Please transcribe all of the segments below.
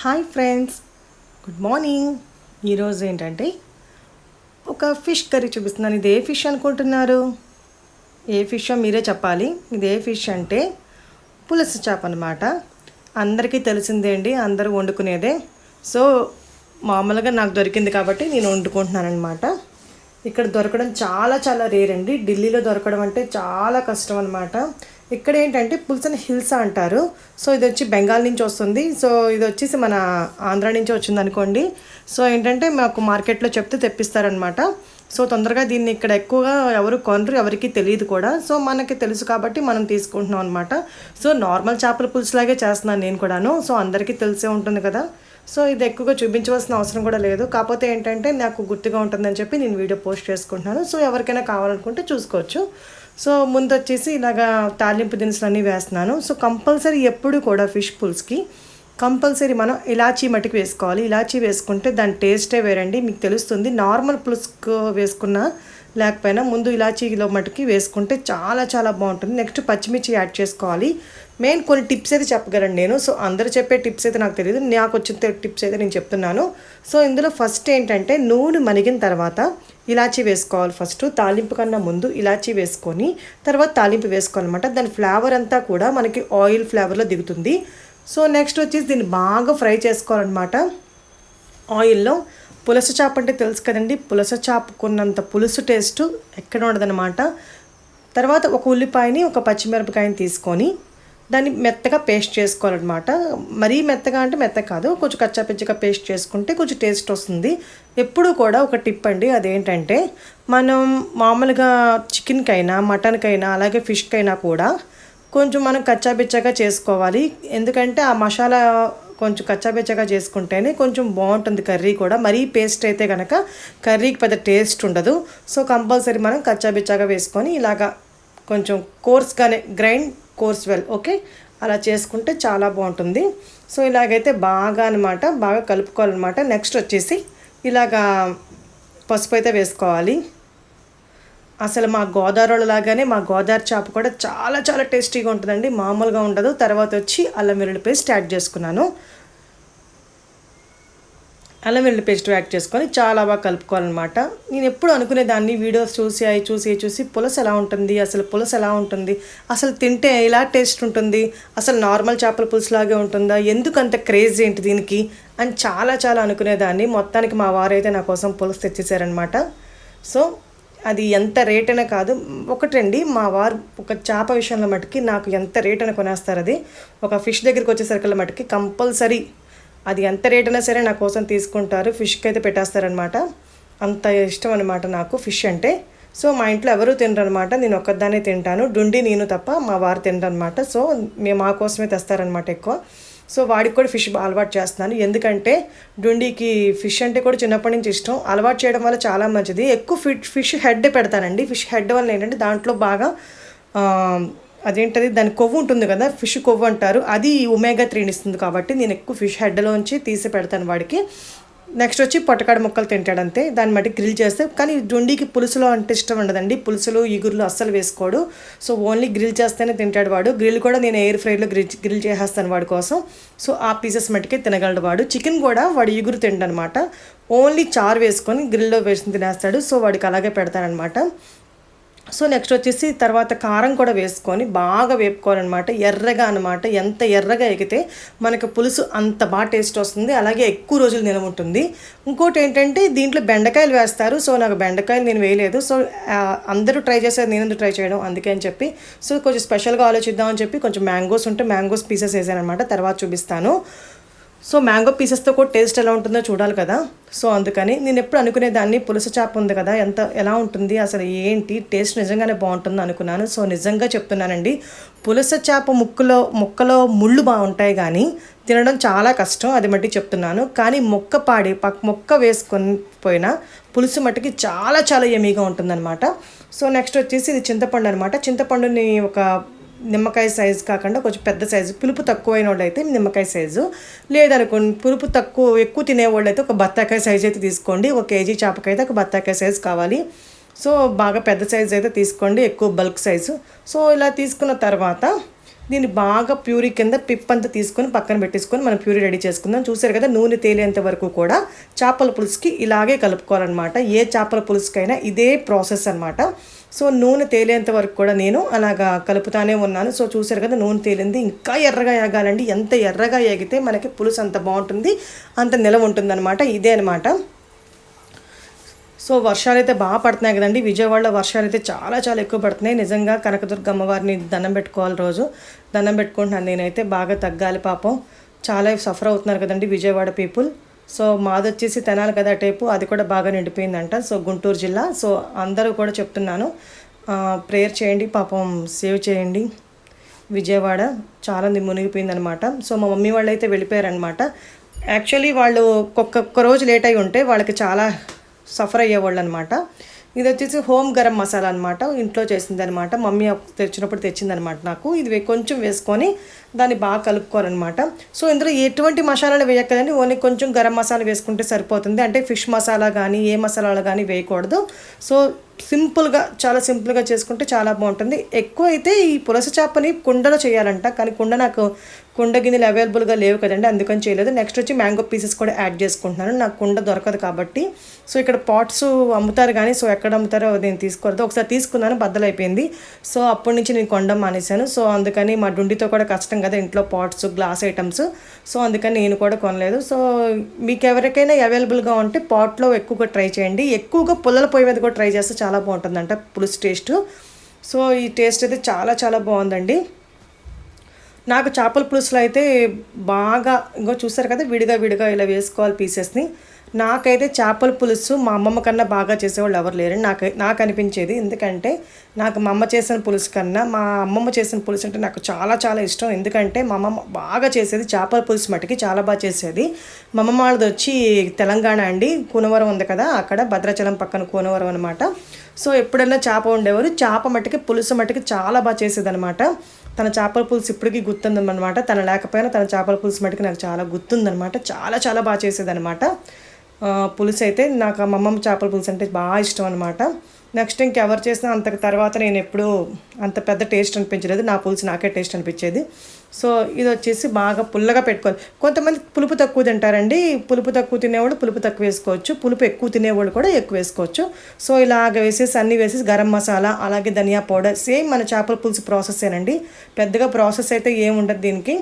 Hi friends good morning. ఈరోజు ఏంటంటే ఒక ఫిష్ కర్రీ చూపిస్తున్నాను. ఇది ఏ ఫిష్ అనుకుంటున్నారు? ఏ ఫిష్ మీరే చెప్పాలి. ఇది ఏ ఫిష్ అంటే పులస చేప అనమాట అందరికీ తెలిసిందే అండి అందరూ వండుకునేదే. సో మామూలుగా నాకు దొరికింది కాబట్టి నేను వండుకుంటున్నాను అనమాట ఇక్కడ దొరకడం చాలా చాలా రేర్ అండి. ఢిల్లీలో దొరకడం అంటే చాలా కష్టం అనమాట ఇక్కడ ఏంటంటే పుల్సన్ హిల్స్ అంటారు. సో ఇది వచ్చి బెంగాల్ నుంచి వస్తుంది. సో ఇది వచ్చేసి మన ఆంధ్ర నుంచి వచ్చింది అనుకోండి సో ఏంటంటే మాకు మార్కెట్లో చెప్తే తెప్పిస్తారనమాట. సో తొందరగా దీన్ని ఇక్కడ ఎక్కువగా ఎవరు కొనరు ఎవరికి తెలియదు కూడా. సో మనకి తెలుసు కాబట్టి మనం తీసుకుంటున్నాం అనమాట. సో నార్మల్ చేపల పులుసులాగే చేస్తున్నాను నేను కూడాను. సో అందరికీ తెలిసే ఉంటుంది కదా. సో ఇది ఎక్కువగా చూపించవలసిన అవసరం కూడా లేదు. కాకపోతే ఏంటంటే నాకు గుర్తుగా ఉంటుందని చెప్పి నేను వీడియో పోస్ట్ చేసుకుంటున్నాను. సో ఎవరికైనా కావాలనుకుంటే చూసుకోవచ్చు. సో ముందు వచ్చేసి ఇలాగా తాలింపు దినుసులు అన్నీ వేస్తున్నాను. సో కంపల్సరీ ఎప్పుడు కూడా ఫిష్ పుల్స్కి కంపల్సరీ మనం ఇలాచీ మటుకు వేసుకోవాలి. ఇలాచీ వేసుకుంటే దాని టేస్టే వేరండి. మీకు తెలుస్తుంది. నార్మల్ పులుసుకు వేసుకున్న లేకపోయినా ముందు ఇలాచీలో మటుకి వేసుకుంటే చాలా చాలా బాగుంటుంది. నెక్స్ట్ పచ్చిమిర్చి యాడ్ చేసుకోవాలి. మెయిన్ కొన్ని టిప్స్ అయితే చెప్పగలను నేను. సో అందరు చెప్పే టిప్స్ అయితే నాకు తెలియదు నాకు వచ్చిన టిప్స్ అయితే నేను చెప్తున్నాను. సో ఇందులో ఫస్ట్ ఏంటంటే నూనె మనిగిన తర్వాత ఇలాచీ వేసుకోవాలి ఫస్ట్. తాలింపు కన్నా ముందు ఇలాచీ వేసుకొని తర్వాత తాలింపు వేసుకోవాలన్నమాట. దాని ఫ్లేవర్ అంతా కూడా మనకి ఆయిల్ ఫ్లేవర్లో దిగుతుంది. సో నెక్స్ట్ వచ్చేసి దీన్ని బాగా ఫ్రై చేసుకోవాలన్నమాట. ఆయిల్లో పులస చేప అంటే తెలుసు కదండి. పులస చేపకున్నంత పులుసు టేస్ట్ ఎక్కడ ఉండదన్నమాట. తర్వాత ఒక ఉల్లిపాయని ఒక పచ్చిమిరపకాయని తీసుకొని దాన్ని మెత్తగా పేస్ట్ చేసుకోవాలన్నమాట. మరీ మెత్తగా అంటే మెత్త కాదు కొంచెం కచ్చాపిచ్చగా పేస్ట్ చేసుకుంటే కొంచెం టేస్ట్ వస్తుంది. ఎప్పుడు కూడా ఒక టిప్ అండి అదేంటంటే మనం మామూలుగా చికెన్కైనా మటన్కైనా అలాగే ఫిష్కైనా కూడా కొంచెం మనం కచ్చాపిచ్చగా చేసుకోవాలి. ఎందుకంటే ఆ మసాలా కొంచెం కచ్చాబెచ్చగా చేసుకుంటేనే కొంచెం బాగుంటుంది కర్రీ కూడా. మరీ పేస్ట్ అయితే కనుక కర్రీకి పెద్ద టేస్ట్ ఉండదు. సో కంపల్సరీ మనం కచ్చాబెచ్చగా వేసుకొని ఇలాగా కొంచెం కోర్స్గానే గ్రైండ్ కోర్స్ వెల్ ఓకే అలా చేసుకుంటే చాలా బాగుంటుంది. సో ఇలాగైతే బాగా అనమాట బాగా కలుపుకోవాలన్నమాట. నెక్స్ట్ వచ్చేసి ఇలాగా పసుపు అయితే వేసుకోవాలి. అసలు మా గోదావరి లాగానే మా గోదావరి చేప కూడా చాలా చాలా టేస్టీగా ఉంటుందండి. మామూలుగా ఉండదు. తర్వాత వచ్చి అల్లం వెల్లుల్లి పేస్ట్ యాడ్ చేసుకున్నాను. అల్లం వెల్లుల్లి పేస్ట్ యాడ్ చేసుకొని చాలా బాగా కలుపుకోవాలన్నమాట. నేను ఎప్పుడు అనుకునేదాన్ని వీడియోస్ చూసి అవి చూసి చూసి పులస ఎలా ఉంటుంది అసలు పులస ఎలా ఉంటుంది అసలు తింటే ఎలా టేస్ట్ ఉంటుంది అసలు నార్మల్ చేపల పులుసులాగే ఉంటుందా ఎందుకు అంత క్రేజ్ ఏంటి దీనికి అని చాలా చాలా అనుకునేదాన్ని. మొత్తానికి మా వారైతే నా కోసం పులస తెచ్చేసారనమాట సో అది ఎంత రేట్ అయినా కాదు. ఒకటండి మా వారు ఒక చేప విషయంలో మటుకి నాకు ఎంత రేట్ అయినా కొనేస్తారు అది. ఒక ఫిష్ దగ్గరికి వచ్చేసరికి మటుకి కంపల్సరీ అది ఎంత రేట్ అయినా సరే నా కోసం తీసుకుంటారు. ఫిష్కి అయితే పెట్టేస్తారనమాట అంత ఇష్టం అనమాట నాకు ఫిష్ అంటే. సో మా ఇంట్లో ఎవరు తినరనమాట నేను ఒక్కదానే తింటాను. డుండి నేను తప్ప మా వారు తినరనమాట సో మేము మా కోసమే తెస్తారనమాట ఎక్కువ. సో వాడికి కూడా ఫిష్ అలవాటు చేస్తున్నాను. ఎందుకంటే డుండీకి ఫిష్ అంటే కూడా చిన్నప్పటి నుంచి ఇష్టం. అలవాటు చేయడం వల్ల చాలా మంచిది. ఎక్కువ ఫిష్ ఫిష్ హెడ్ పెడతానండి. ఫిష్ హెడ్ వల్ల ఏంటంటే దాంట్లో బాగా అదేంటది? దాని కొవ్వు ఉంటుంది కదా ఫిష్ కొవ్వు అంటారు. అది ఉమేగా త్రీని ఇస్తుంది కాబట్టి నేను ఎక్కువ ఫిష్ హెడ్లోంచి తీసి పెడతాను వాడికి. నెక్స్ట్ వచ్చి పొట్టకాడ ముక్కలు తింటాడంతే. దాన్ని బట్టి గ్రిల్ చేస్తే కానీ డుండికి పులుసులో అంటే ఇష్టం ఉండదండి. పులుసులు ఇగురులు అస్సలు వేసుకోడు. సో ఓన్లీ గ్రిల్ చేస్తేనే తింటాడు వాడు. గ్రిల్ కూడా నేను ఎయిర్ ఫ్రైలో గ్రిల్ గ్రిల్ చేసేస్తాను వాడి కోసం. సో ఆ పీసెస్ మట్టుకే తినగలడు వాడు. చికెన్ కూడా వాడు ఇగురు తిండనమాట. ఓన్లీ చారు వేసుకొని గ్రిల్లో వేసి తినేస్తాడు. సో వాడికి అలాగే పెడతానమాట సో నెక్స్ట్ వచ్చేసి తర్వాత కారం కూడా వేసుకొని బాగా వేపుకోవాలన్నమాట. ఎర్రగా అనమాట ఎంత ఎర్రగా ఎగితే మనకు పులుసు అంత బాగా టేస్ట్ వస్తుంది. అలాగే ఎక్కువ రోజులు నిలవ ఉంటుంది. ఇంకోటి ఏంటంటే దీంట్లో బెండకాయలు వేస్తారు. సో నాకు బెండకాయలు నేను వేయలేదు. సో అందరూ ట్రై చేశారు. నేను ఎందుకు ట్రై చేయడం? అందుకే అని చెప్పి. సో కొంచెం స్పెషల్గా ఆలోచిద్దామని చెప్పి కొంచెం మ్యాంగోస్ ఉంటే మ్యాంగోస్ పీసెస్ వేసాను అనమాట తర్వాత చూపిస్తాను. సో మ్యాంగో పీసెస్తో కూడా టేస్ట్ ఎలా ఉంటుందో చూడాలి కదా. సో అందుకని నేను ఎప్పుడు అనుకునేదాన్ని పులుసు చేప ఉంది కదా ఎంత ఎలా ఉంటుంది అసలు ఏంటి టేస్ట్ నిజంగానే బాగుంటుంది అనుకున్నాను. సో నిజంగా చెప్తున్నానండి పులస చేప ముక్కలో ముక్కలో ముళ్ళు బాగుంటాయి కానీ తినడం చాలా కష్టం అది మట్టి చెప్తున్నాను. కానీ మొక్క పాడి పక్క మొక్క వేసుకొని పోయినా పులుసు మట్టికి చాలా చాలా ఎమీగా ఉంటుందన్నమాట. సో నెక్స్ట్ వచ్చేసి ఇది చింతపండు అనమాట చింతపండుని ఒక నిమ్మకాయ సైజు కాకుండా కొంచెం పెద్ద సైజు పులుపు తక్కువైన వాళ్ళు అయితే నిమ్మకాయ సైజు. లేదనుకోండి పులుపు తక్కువ ఎక్కువ తినేవాళ్ళు అయితే ఒక బత్తాకాయ సైజు అయితే తీసుకోండి. ఒక కేజీ చేపకైతే ఒక బత్తాకాయ సైజు కావాలి. సో బాగా పెద్ద సైజు అయితే తీసుకోండి ఎక్కువ బల్క్ సైజు. సో ఇలా తీసుకున్న తర్వాత దీన్ని బాగా ప్యూరీ కింద పిప్ అంతా తీసుకొని పక్కన పెట్టేసుకొని మనం ప్యూరీ రెడీ చేసుకుందాం. చూసారు కదా నూనె తేలేంత వరకు కూడా చేపల పులుసుకి ఇలాగే కలుపుకోవాలన్నమాట. ఏ చేపల పులుసుకైనా ఇదే ప్రాసెస్ అనమాట సో నూనె తేలేంత వరకు కూడా నేను అలాగా కలుపుతానే ఉన్నాను. సో చూసారు కదా నూనె తేలింది. ఇంకా ఎర్రగా ఏగాలండి ఎంత ఎర్రగా ఏగితే మనకి పులుసు అంత బాగుంటుంది. అంత నిలవ ఉంటుందన్నమాట. ఇదే అనమాట సో వర్షాలు అయితే బాగా పడుతున్నాయి కదండి. విజయవాడలో వర్షాలు అయితే చాలా చాలా ఎక్కువ పడుతున్నాయి. నిజంగా కనకదుర్గ అమ్మవారిని దండం పెట్టుకోవాలి రోజు. దండం పెట్టుకుంటున్నాను. నేనైతే బాగా తగ్గాలి పాపం. చాలా సఫర్ అవుతున్నారు కదండి విజయవాడ పీపుల్. సో మాది వచ్చేసి తెనాలి కదా టైపు అది కూడా బాగా నిండిపోయిందంట. సో గుంటూరు జిల్లా. సో అందరూ కూడా చెప్తున్నాను ప్రేయర్ చేయండి పాపం సేవ్ చేయండి. విజయవాడ చాలా మునిగిపోయిందనమాట. సో మా మమ్మీ వాళ్ళు అయితే వెళ్ళిపోయారనమాట. యాక్చువల్లీ వాళ్ళు ఒక్కొక్క రోజు లేట్ అయి ఉంటే వాళ్ళకి చాలా సఫర్ అయ్యేవాళ్ళు అనమాట ఇది వచ్చేసి హోమ్ గరం మసాలా అనమాట ఇంట్లో చేసిందనమాట మమ్మీ తెచ్చినప్పుడు తెచ్చిందనమాట నాకు. ఇది కొంచెం వేసుకొని దాన్ని బాగా కలుపుకోవాలన్నమాట. సో ఇందులో ఎటువంటి మసాలాలు వేయక్కదండి ఓన్లీ కొంచెం గరం మసాలా వేసుకుంటే సరిపోతుంది. అంటే ఫిష్ మసాలా కానీ ఏ మసాలాలు కానీ వేయకూడదు. సో సింపుల్గా చాలా సింపుల్గా చేసుకుంటే చాలా బాగుంటుంది. ఎక్కువ అయితే ఈ పులస చేపని కుండలో చేయాలంట. కానీ కుండ నాకు కుండ గిన్నెలు అవైలబుల్గా లేవు కదండి అందుకని చేయలేదు. నెక్స్ట్ వచ్చి మ్యాంగో పీసెస్ కూడా యాడ్ చేసుకుంటున్నాను. నాకు కుండ దొరకదు కాబట్టి. సో ఇక్కడ పాట్స్ అమ్ముతారు కానీ సో ఎక్కడ అమ్ముతారో నేను తీసుకోలేదు. ఒకసారి తీసుకున్నాను బద్దలైపోయింది. సో అప్పటి నుంచి నేను కొండం మానేశాను. సో అందుకని మా డుండితో కూడా కష్టం కదా ఇంట్లో పాట్స్ గ్లాస్ ఐటమ్స్. సో అందుకని నేను కూడా కొనలేదు. సో మీకు ఎవరికైనా అవైలబుల్గా ఉంటే పాట్లో ఎక్కువగా ట్రై చేయండి. ఎక్కువగా పుల్లల పొయ్యి మీద కూడా ట్రై చేస్తే చాలా బాగుంటుందంట పులుసు టేస్ట్. సో ఈ టేస్ట్ అయితే చాలా చాలా బాగుందండి. నాకు చేపల పులుసులో అయితే బాగా ఇంకో చూసారు కదా విడిగా విడిగా ఇలా వేసుకోవాలి పీసెస్ని. నాకైతే చేపల పులుసు మా అమ్మమ్మ కన్నా బాగా చేసేవాళ్ళు ఎవరు లేరు. నాకు నాకు అనిపించేది ఎందుకంటే నాకు మా అమ్మ చేసిన పులుసు కన్నా మా అమ్మమ్మ చేసిన పులుసు అంటే నాకు చాలా చాలా ఇష్టం. ఎందుకంటే మా అమ్మమ్మ బాగా చేసేది చేపల పులుసు మటుకి చాలా బాగా చేసేది. మా అమ్మమ్మ వాళ్ళది వచ్చి తెలంగాణ అండి. కూనవరం ఉంది కదా అక్కడ భద్రాచలం పక్కన కూనవరం అనమాట సో ఎప్పుడైనా చేప ఉండేవారు చేప మట్టుకి పులుసు మట్టుకి చాలా బాగా చేసేది అనమాట తన చేపల పులుసు ఇప్పటికీ గుర్తుందనమాట తన లేకపోయినా తన చేపల పులుసు మటుకు నాకు చాలా గుర్తుందనమాట చాలా చాలా బాగా చేసేదనమాట పులుసు అయితే నాకు అమ్మమ్మ చేపల పులుసు అంటే బాగా ఇష్టం అనమాట నెక్స్ట్ ఇంకెవరు చేసినా అంత తర్వాత నేను ఎప్పుడూ అంత పెద్ద టేస్ట్ అనిపించలేదు. నా పులుసు నాకే టేస్ట్ అనిపించేది. సో ఇది వచ్చేసి బాగా పుల్లగా పెట్టుకోవాలి. కొంతమంది పులుపు తక్కువ తింటారండి. పులుపు తక్కువ తినేవాళ్ళు పులుపు తక్కువ వేసుకోవచ్చు. పులుపు ఎక్కువ తినేవాళ్ళు కూడా ఎక్కువ వేసుకోవచ్చు. సో ఇలాగ వేసేసి అన్నీ వేసేసి గరం మసాలా అలాగే ధనియా పౌడర్ సేమ్ మన చేపల పులుసు ప్రాసెస్ ఏనండి. పెద్దగా ప్రాసెస్ అయితే ఏముండదు దీనికి.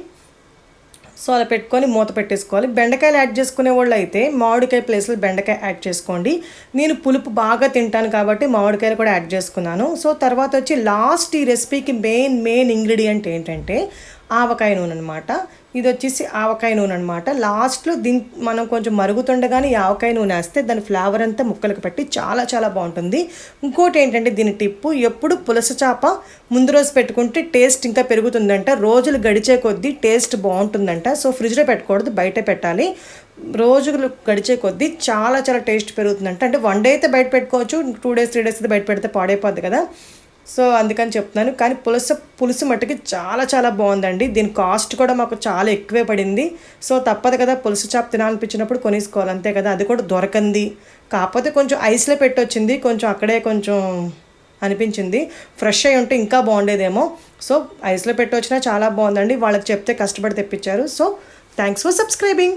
సో అలా పెట్టుకొని మూత పెట్టేసుకోవాలి. బెండకాయలు యాడ్ చేసుకునే వాళ్ళు అయితే మామిడికాయ ప్లేస్లో బెండకాయ యాడ్ చేసుకోండి. నేను పులుపు బాగా తింటాను కాబట్టి మామిడికాయలు కూడా యాడ్ చేసుకున్నాను. సో తర్వాత వచ్చి లాస్ట్ ఈ రెసిపీకి మెయిన్ మెయిన్ ఇంగ్రీడియంట్ ఏంటంటే ఆవకాయ నూనె అనమాట ఇది వచ్చేసి ఆవకాయ నూనె అనమాట లాస్ట్లో దీని మనం కొంచెం మరుగుతుండగానే ఈ ఆవకాయ నూనె వేస్తే దాని ఫ్లేవర్ అంతా ముక్కలకు పెట్టి చాలా చాలా బాగుంటుంది. ఇంకోటి ఏంటంటే దీని టిప్పు ఎప్పుడు పులస చేప ముందు రోజు పెట్టుకుంటే టేస్ట్ ఇంకా పెరుగుతుందంట. రోజులు గడిచే కొద్దీ టేస్ట్ బాగుంటుందంట. సో ఫ్రిడ్జ్లో పెట్టకూడదు బయట పెట్టాలి. రోజులు గడిచే కొద్దీ చాలా చాలా టేస్ట్ పెరుగుతుందంట. అంటే వన్ డే అయితే బయట పెట్టుకోవచ్చు టూ డేస్ త్రీ డేస్ అయితే బయట పెడితే పాడైపోద్ది కదా. సో అందుకని చెప్తున్నాను. కానీ పులుసు పులుసు మట్టుకి చాలా చాలా బాగుందండి. దీని కాస్ట్ కూడా మాకు చాలా ఎక్కువే పడింది. సో తప్పదు కదా పులుసు చాప్ తినాలనిపించినప్పుడు కొనేసుకోవాలి. అంతే కదా అది కూడా దొరకంది. కాకపోతే కొంచెం ఐస్లో పెట్టొచ్చింది. కొంచెం అక్కడే కొంచెం అనిపించింది. ఫ్రెష్ అయి ఉంటే ఇంకా బాగుండేదేమో. సో ఐస్లో పెట్టొచ్చినా చాలా బాగుందండి. వాళ్ళకి చెప్తే కష్టపడి తెప్పించారు. So thanks for subscribing.